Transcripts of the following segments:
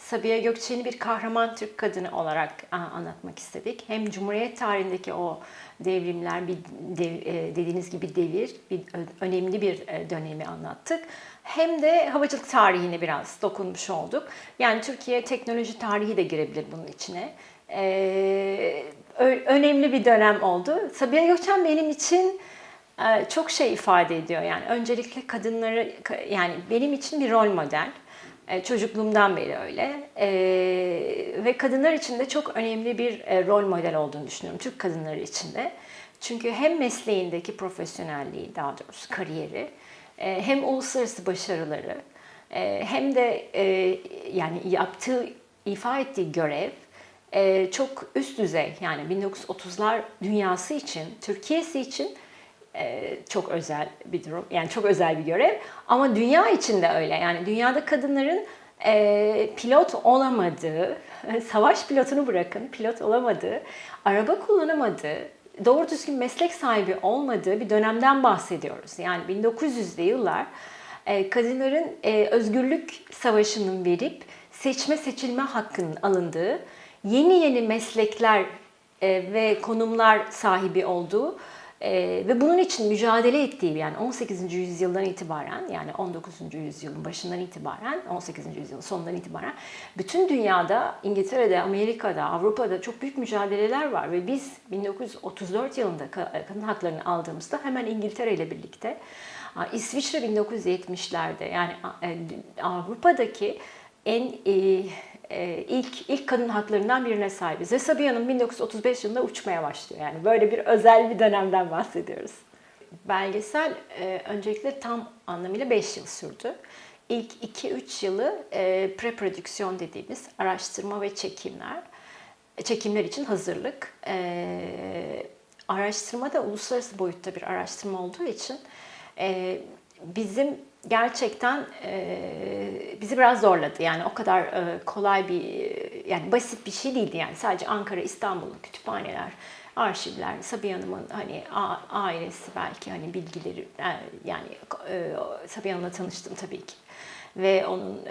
Sabiha Gökçen'i bir kahraman Türk kadını olarak anlatmak istedik. Hem Cumhuriyet tarihindeki o devrimler, bir dev- e, dediğiniz gibi devir, bir önemli bir e, dönemi anlattık. Hem de havacılık tarihine biraz dokunmuş olduk. Yani Türkiye teknoloji tarihi de girebilir bunun içine. Ö- önemli bir dönem oldu. Sabiha Gökçen benim için e, çok şey ifade ediyor. Yani öncelikle kadınları, ka- yani benim için bir rol model. E, Çocukluğumdan beri öyle. E, ve kadınlar için de çok önemli bir e, rol model olduğunu düşünüyorum. Türk kadınları için de. Çünkü hem mesleğindeki profesyonelliği, daha doğrusu kariyeri, hem uluslararası başarıları, hem de yani yaptığı, ifa ettiği görev çok üst düzey. Yani 1930'lar dünyası için, Türkiye'si için e, çok özel bir durum. Yani çok özel bir görev. Ama dünya için de öyle. Yani dünyada kadınların e, pilot olamadığı, savaş pilotunu bırakın, pilot olamadığı, araba kullanamadığı, doğru düzgün meslek sahibi olmadığı bir dönemden bahsediyoruz. Yani 1900'lü yıllar e, kadınların e, özgürlük savaşının verip seçme seçilme hakkının alındığı, yeni yeni meslekler ve konumlar sahibi olduğu e, ve bunun için mücadele ettiği yani 18. yüzyıldan itibaren yani 19. yüzyılın başından itibaren 18. yüzyılın sonundan itibaren bütün dünyada İngiltere'de, Amerika'da, Avrupa'da çok büyük mücadeleler var ve biz 1934 yılında ka- kadın haklarını aldığımızda hemen İngiltere ile birlikte İsviçre 1970'lerde yani e, Avrupa'daki en e, ilk ilk kadın haklarından birine sahibiz. Ve Sabiha Hanım 1935 yılında uçmaya başlıyor. Yani böyle bir özel bir dönemden bahsediyoruz. Belgesel e, öncelikle tam anlamıyla 5 yıl sürdü. İlk 2-3 yılı e, preprodüksiyon dediğimiz araştırma ve çekimler. Çekimler için hazırlık. E, araştırma da uluslararası boyutta bir araştırma olduğu için e, bizim gerçekten bizi biraz zorladı. Yani o kadar kolay bir, yani basit bir şey değildi yani. Sadece Ankara, İstanbul kütüphaneler, arşivler, Sabiha Hanım'ın hani ailesi belki hani bilgileri yani e, Sabiha Hanım'la tanıştım tabii ki. Ve onun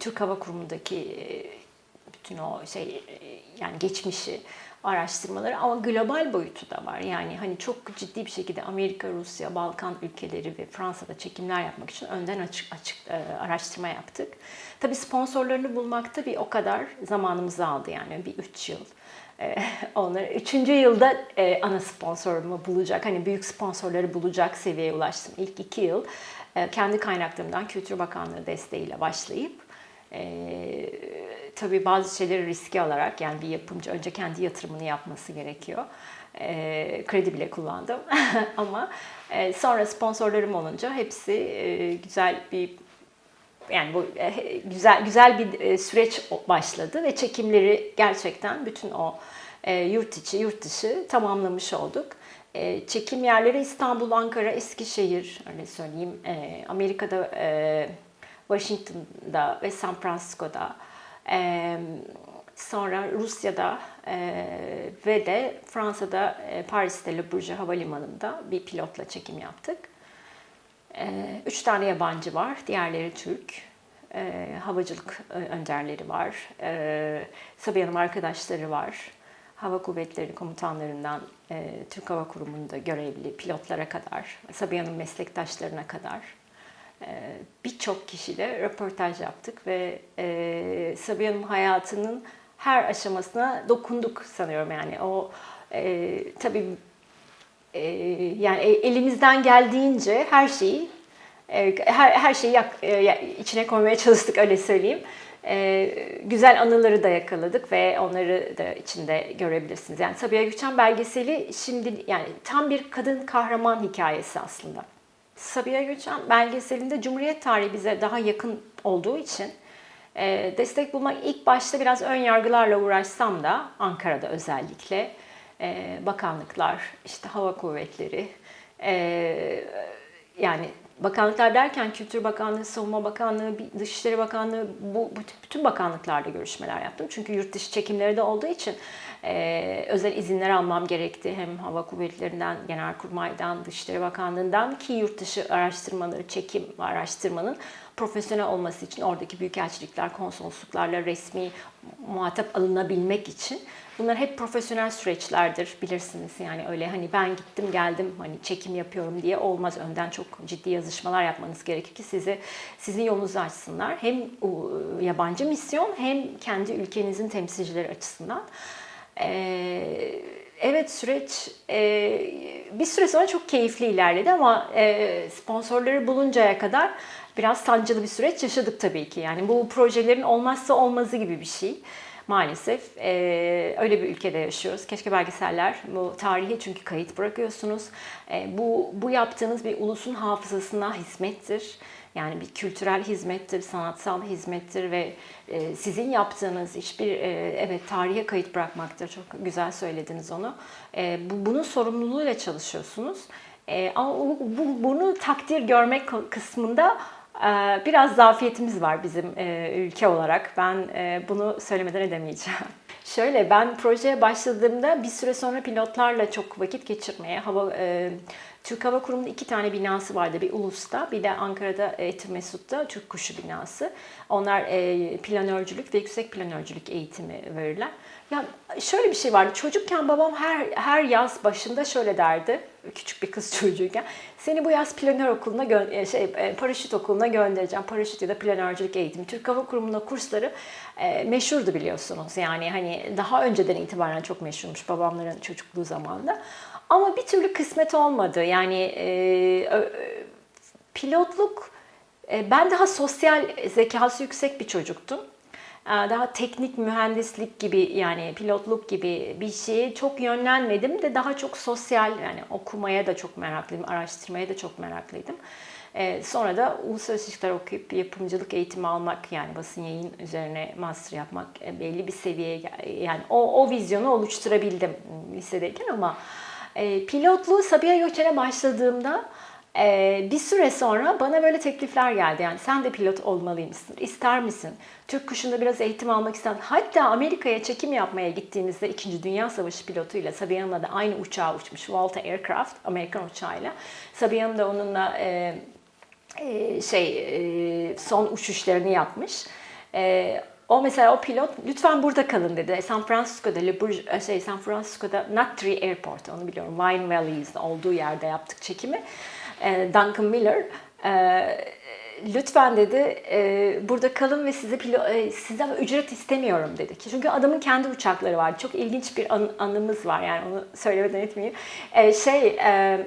Türk Hava Kurumu'ndaki bütün o şey e, yani geçmişi araştırmaları ama global boyutu da var. Yani hani çok ciddi bir şekilde Amerika, Rusya, Balkan ülkeleri ve Fransa'da çekimler yapmak için önden açık açık e, araştırma yaptık. Tabii sponsorlarını bulmakta bir o kadar zamanımızı aldı yani bir üç yıl. E, onları üçüncü yılda e, ana sponsorumu bulacak, hani büyük sponsorları bulacak seviyeye ulaştım. İlk iki yıl e, kendi kaynaklarımdan Kültür Bakanlığı desteğiyle başlayıp e, tabii bazı şeyleri riske alarak yani bir yapımcı önce kendi yatırımını yapması gerekiyor. E, kredi bile kullandım ama e, sonra sponsorlarım olunca hepsi e, güzel bir yani bu e, güzel güzel bir e, süreç başladı ve çekimleri gerçekten bütün o e, yurt içi yurt dışı tamamlamış olduk. E, çekim yerleri İstanbul, Ankara, Eskişehir öyle söyleyeyim. E, Amerika'da e, Washington'da ve San Francisco'da e, sonra Rusya'da e, ve de Fransa'da e, Paris'te Le Bourget Havalimanı'nda bir pilotla çekim yaptık. E, üç tane yabancı var, diğerleri Türk. E, havacılık e, önderleri var, e, Sabiha Hanım arkadaşları var. Hava Kuvvetleri komutanlarından e, Türk Hava Kurumu'nda görevli pilotlara kadar, Sabiha Hanım meslektaşlarına kadar e, birçok kişiyle röportaj yaptık ve e, Hanım hayatının her aşamasına dokunduk sanıyorum yani o e, tabii e, yani e- elimizden geldiğince her şeyi e, her her şeyi yak- e, içine koymaya çalıştık öyle söyleyeyim. E, güzel anıları da yakaladık ve onları da içinde görebilirsiniz. Yani Sabiha Gökçen belgeseli şimdi yani tam bir kadın kahraman hikayesi aslında. Sabiha Gökçen belgeselinde Cumhuriyet tarihi bize daha yakın olduğu için e, destek bulmak ilk başta biraz ön yargılarla uğraşsam da Ankara'da özellikle e, bakanlıklar, işte hava kuvvetleri, e, yani bakanlıklar derken Kültür Bakanlığı, Savunma Bakanlığı, Dışişleri Bakanlığı bu bütün bakanlıklarla görüşmeler yaptım. Çünkü yurt dışı çekimleri de olduğu için e, özel izinler almam gerekti. Hem Hava Kuvvetleri'nden, Genelkurmay'dan, Dışişleri Bakanlığı'ndan ki yurt dışı araştırmaları, çekim araştırmanın profesyonel olması için oradaki büyükelçilikler, konsolosluklarla resmi muhatap alınabilmek için bunlar hep profesyonel süreçlerdir bilirsiniz. Yani öyle hani ben gittim geldim hani çekim yapıyorum diye olmaz. Önden çok ciddi yazışmalar yapmanız gerekir ki sizi sizin yolunuzu açsınlar. Hem yabancı misyon hem kendi ülkenizin temsilcileri açısından. Ee, evet süreç e, bir süre sonra çok keyifli ilerledi ama e, sponsorları buluncaya kadar biraz sancılı bir süreç yaşadık tabii ki. Yani bu projelerin olmazsa olmazı gibi bir şey. Maalesef e, öyle bir ülkede yaşıyoruz. Keşke belgeseller bu tarihi çünkü kayıt bırakıyorsunuz. E, bu bu yaptığınız bir ulusun hafızasına hizmettir. Yani bir kültürel hizmettir, sanatsal hizmettir ve e, sizin yaptığınız hiçbir e, evet tarihe kayıt bırakmaktır. Çok güzel söylediniz onu. E, bu, bunun sorumluluğuyla çalışıyorsunuz. E, ama bu, bu, bunu takdir görmek kısmında biraz zafiyetimiz var bizim e, ülke olarak. Ben e, bunu söylemeden edemeyeceğim. Şöyle ben projeye başladığımda bir süre sonra pilotlarla çok vakit geçirmeye, hava e, Türk Hava Kurumu'nun iki tane binası vardı. Bir Ulus'ta bir de Ankara'da Eğitim Mesut'ta Türk Kuşu binası. Onlar e, planörcülük ve yüksek planörcülük eğitimi verirler. Ya şöyle bir şey vardı. Çocukken babam her her yaz başında şöyle derdi. Küçük bir kız çocuğuyken. Seni bu yaz planör okuluna e, şey e, paraşüt okuluna göndereceğim. Paraşüt ya da planörcülük eğitimi. Türk Hava Kurumu'nda kursları e, meşhurdu biliyorsunuz. Yani hani daha önceden itibaren çok meşhurmuş babamların çocukluğu zamanında. Ama bir türlü kısmet olmadı. Yani e, pilotluk e, ben daha sosyal zekası yüksek bir çocuktum. E, Daha teknik mühendislik gibi yani pilotluk gibi bir şeye çok yönlenmedim de daha çok sosyal yani okumaya da çok meraklıydım, araştırmaya da çok meraklıydım. E, Sonra da uluslararası ilişkiler okuyup yapımcılık eğitimi almak yani basın yayın üzerine master yapmak e, belli bir seviyeye yani o, o vizyonu oluşturabildim lisedeyken ama e, pilotluğu Sabiha Göçer'e başladığımda ee, bir süre sonra bana böyle teklifler geldi. Yani sen de pilot olmalıymışsın, ister misin? Türk kuşunda biraz eğitim almak ister Hatta Amerika'ya çekim yapmaya gittiğimizde 2. Dünya Savaşı pilotuyla Sabiha da aynı uçağa uçmuş. Walter Aircraft, Amerikan uçağıyla. Sabiha Hanım da onunla e, e, şey e, son uçuşlarını yapmış. E, o mesela o pilot lütfen burada kalın dedi. San Francisco'da Le Bourg- şey San Francisco'da Nut Tree Airport onu biliyorum. Wine Valley'in olduğu yerde yaptık çekimi. E, Duncan Miller e, lütfen dedi e, burada kalın ve size pilo, e, sizden ücret istemiyorum dedi. Çünkü adamın kendi uçakları vardı. Çok ilginç bir an- anımız var yani onu söylemeden etmeyeyim. E, şey e,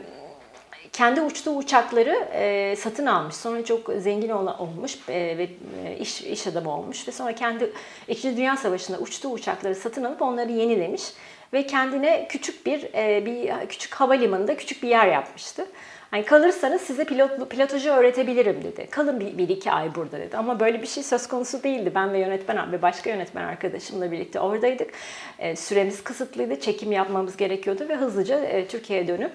kendi uçtuğu uçakları e, satın almış. Sonra çok zengin ol- olmuş e, ve e, iş, iş adamı olmuş ve sonra kendi İkinci Dünya Savaşı'nda uçtuğu uçakları satın alıp onları yenilemiş ve kendine küçük bir e, bir küçük havalimanında küçük bir yer yapmıştı. Hani kalırsanız size pilot, pilotajı öğretebilirim dedi. Kalın bir, bir iki ay burada dedi. Ama böyle bir şey söz konusu değildi. Ben ve yönetmen ve başka yönetmen arkadaşımla birlikte oradaydık. E, süremiz kısıtlıydı. Çekim yapmamız gerekiyordu ve hızlıca e, Türkiye'ye dönüp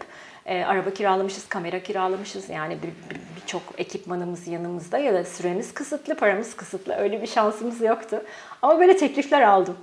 e, araba kiralamışız, kamera kiralamışız. Yani bir- bir- birçok ekipmanımız yanımızda ya da süremiz kısıtlı, paramız kısıtlı. Öyle bir şansımız yoktu. Ama böyle teklifler aldım.